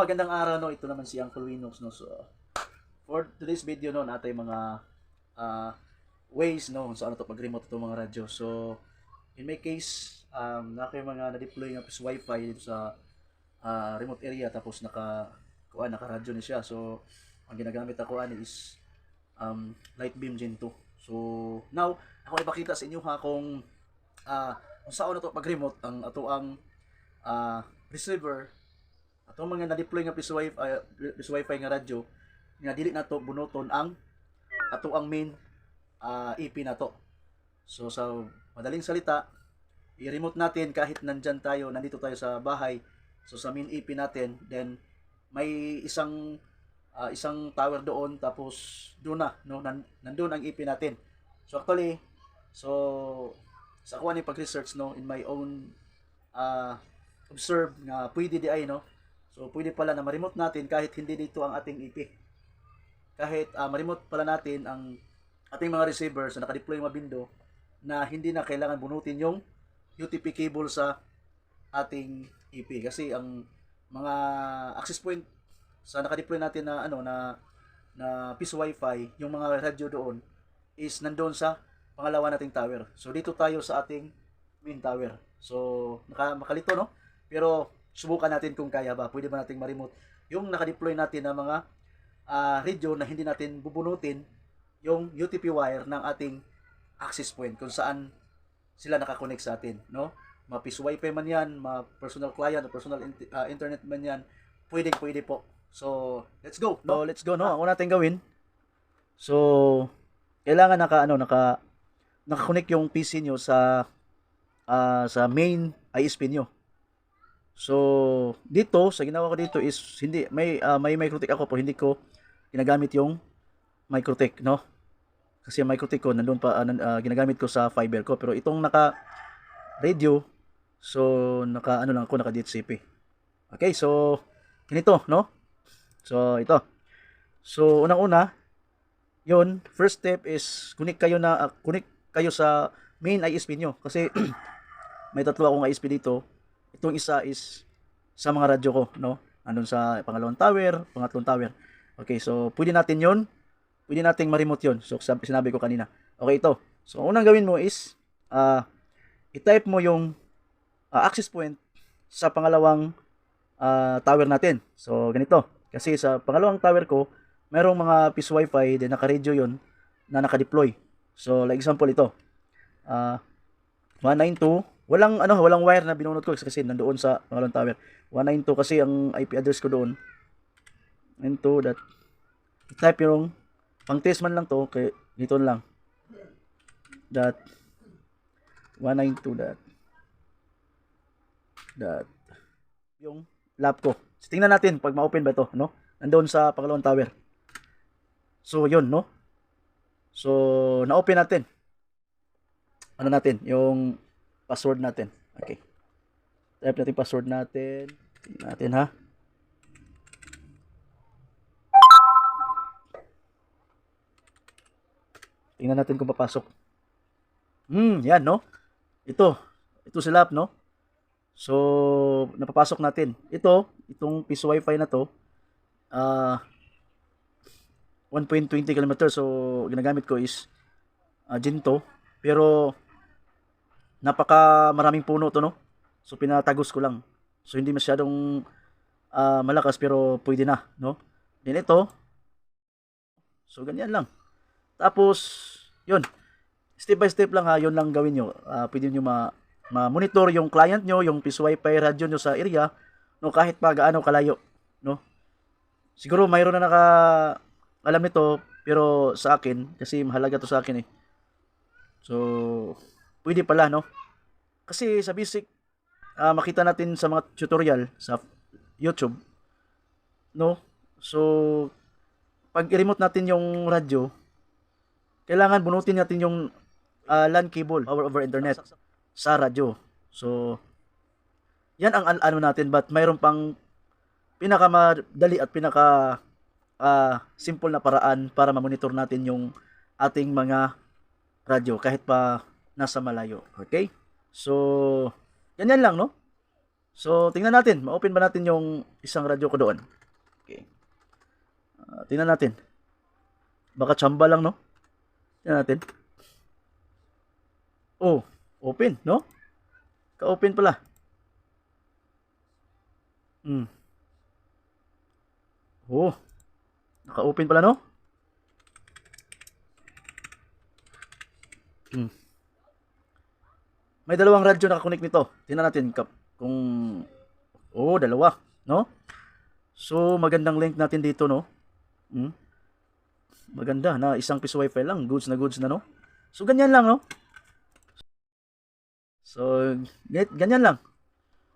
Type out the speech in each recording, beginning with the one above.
Magandang araw no, ito naman si Uncle Winox no. So for today's video no, natay mga ah, ways no kung saan to pag-remote itong mga radyo. So in my case, um na kayo mga na-deploy nga sa wifi dito sa ah, remote area tapos naka kuan naka radyo ni siya. So ang ginagamit ako ani is um Lightbeam Gen 2. So now ako ipakita sa inyo ha kung ah kung saan na to pag-remote ang ato ang ah, receiver ato mga na-deploy nga wifi uh, wifi nga radyo nga dili na to bunoton ang ato ang main ah, EP na to. So sa madaling salita, i-remote natin kahit nandyan tayo, nandito tayo sa bahay. So sa main EP natin, then may isang ah, isang tower doon tapos doon na no nan, nandun ang EP natin. So actually, so sa ako ni pag-research no in my own ah observe nga pwede di ay no So, pwede pala na ma-remote natin kahit hindi dito ang ating IP. Kahit ah, ma-remote pala natin ang ating mga receivers na naka-deploy yung mga window na hindi na kailangan bunutin yung UTP cable sa ating IP. Kasi ang mga access point sa naka-deploy natin na ano na na piece wifi, yung mga radyo doon is nandoon sa pangalawa nating tower. So dito tayo sa ating main tower. So naka makalito no? Pero subukan natin kung kaya ba. Pwede ba nating ma-remote yung naka-deploy natin na mga ah, radio na hindi natin bubunutin yung UTP wire ng ating access point kung saan sila nakakonect sa atin, no? Ma piece wifi man yan, ma personal client personal in- ah, internet man yan, pwedeng pwede po. So, let's go. No, let's go, no. Ang una natin gawin. So, kailangan naka ano, naka naka-connect yung PC nyo sa ah, sa main ISP nyo. So, dito, sa ginawa ko dito is, hindi, may, ah, may microtech ako po, hindi ko ginagamit yung microtech, no? Kasi yung microtech ko, nandun pa, nan- ah, ginagamit ko sa fiber ko. Pero itong naka radio, so, naka, ano lang ako, naka DHCP. Okay, so, ganito, no? So, ito. So, unang-una, yun, first step is, connect kayo na, ah, connect kayo sa main ISP nyo. Kasi, may tatlo akong ISP dito. Itong isa is sa mga radyo ko, no? Andun sa pangalawang tower, pangatlong tower. Okay, so pwede natin 'yon. Pwede nating ma-remote 'yon. So sinabi ko kanina. Okay, ito. So ang unang gawin mo is ah i-type mo yung ah, access point sa pangalawang ah, tower natin. So ganito. Kasi sa pangalawang tower ko, merong mga piece wifi din naka-radio 'yon na naka-deploy. So like example ito. Ah 192 walang ano walang wire na binunot ko kasi nandoon sa pangalawang tower. 192 kasi ang IP address ko doon. 92 dot type yung pang test man lang to kay dito lang. Dot 192 dot dot yung lab ko. So, tingnan natin pag ma-open ba to no? Nandoon sa pangalawang tower. So yun no? So na-open natin. Ano natin? Yung password natin. Okay. Type natin password natin. Tingnan natin ha. Tingnan natin kung papasok. Hmm, yan no. Ito. Ito si Lap no. So, napapasok natin. Ito, itong piece wifi na to, ah 1.20 km. So, ginagamit ko is uh, Jinto. Pero, napaka maraming puno to no? So pinatagos ko lang. So hindi masyadong ah, malakas pero pwede na no? Then ito so ganyan lang. Tapos yun. Step by step lang ha? Yun lang gawin nyo. Ah, pwede nyo ma, ma-monitor yung client nyo yung piece wifi radio nyo sa area no? Kahit pa gaano kalayo no? Siguro mayroon na naka alam nito pero sa akin kasi mahalaga to sa akin eh. So pwede pala no? Kasi sa basic ah, makita natin sa mga tutorial sa YouTube no? So pag i-remote natin yung radyo kailangan bunutin natin yung ah, LAN cable power over internet sa radyo. So yan ang an- ano natin but mayroon pang pinakamadali at pinaka ah, simple na paraan para ma-monitor natin yung ating mga radyo kahit pa nasa malayo. Okay? So, ganyan lang, no? So, tingnan natin. Ma-open ba natin yung isang radyo ko doon? Okay. Ah, tingnan natin. Baka chamba lang, no? Tingnan natin. Oh, open, no? Ka-open pala. Hmm. Oh. Naka-open pala, no? Hmm. May dalawang radyo nakakonect nito. Tingnan natin kung oh, dalawa, no? So, magandang link natin dito, no? Hmm? Maganda na isang piso wifi lang, goods na goods na, no? So, ganyan lang, no? So, ganyan lang.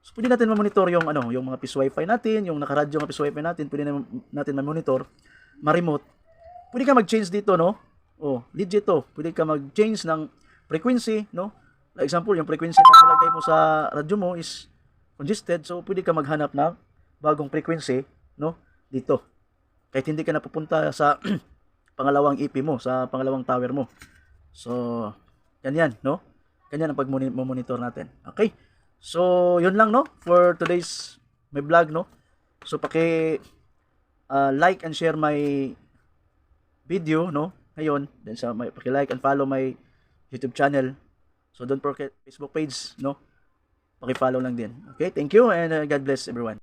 So, pwede natin ma-monitor yung ano, yung mga piso wifi natin, yung nakaradyo ng piso wifi natin, pwede na, natin ma-monitor, ma-remote. Pwede ka mag-change dito, no? Oh, legit to. Pwede ka mag-change ng frequency, no? Like example, yung frequency na nilagay mo sa radyo mo is congested, so pwede ka maghanap ng bagong frequency, no? Dito. Kahit hindi ka napupunta sa pangalawang EP mo, sa pangalawang tower mo. So, ganyan, no? Ganyan ang pag-monitor natin. Okay? So, yun lang, no? For today's my vlog, no? So, paki uh, like and share my video, no? Ngayon, then sa may paki-like and follow my YouTube channel. So, don't forget Facebook page, no? Paki-follow lang din. Okay? Thank you and uh, God bless everyone.